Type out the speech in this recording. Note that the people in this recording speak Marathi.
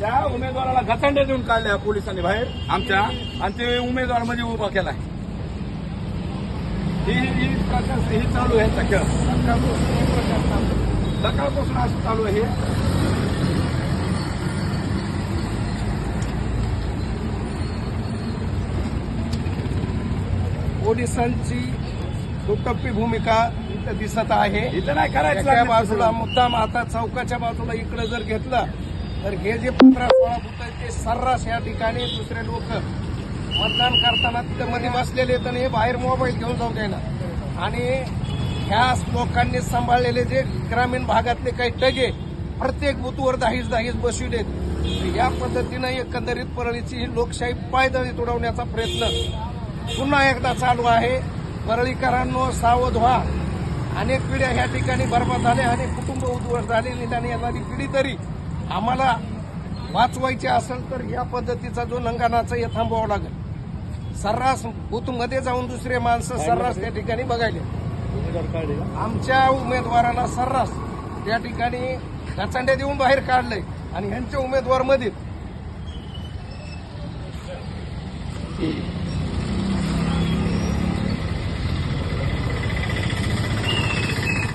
त्या उमेदवाराला घचंडे देऊन काढल्या पोलिसांनी बाहेर. आमच्या. आणि ते उमेदवारमध्ये उभा केलाय ही प्रकार चालू आहे खेळ. सकाळपासून असं चालू आहे. पोलिसांची दुटप्पी भूमिका इथं दिसत आहे. इथं नाही करायचं बाजूला. मुद्दाम आता चौकाच्या बाजूला इकडे जर घेतलं तर हे जे पंधरा सोळा बुथ आहेत ते सर्रास या ठिकाणी दुसरे लोक मतदान करताना तिथं मध्ये बसलेले तर हे बाहेर मोबाईल घेऊन जाऊ द्यायला आणि ह्या लोकांनी सांभाळलेले जे ग्रामीण भागातले काही टगे प्रत्येक बुथवर दहाच दहाच बसू देत. या पद्धतीनं एकंदरीत परळीची ही लोकशाही पायदळी तुडवण्याचा प्रयत्न पुन्हा एकदा चालू आहे. परळीकरांनो सावध व्हा. अनेक पिढ्या ह्या ठिकाणी बर्बाद झाल्या अनेक कुटुंब उद्ध्वस्त झाले निदान येणारी पिढी तरी आम्हाला वाचवायची असेल तर या पद्धतीचा जो लंघनाचा हे थांबवावं लागेल. सर्रास बूथमध्ये जाऊन दुसरे माणसं सर्रास त्या ठिकाणी बघायले. आमच्या उमेदवाराला सर्रास त्या ठिकाणी घचांड्या देऊन बाहेर काढलंय आणि ह्यांच्या उमेदवारमध्ये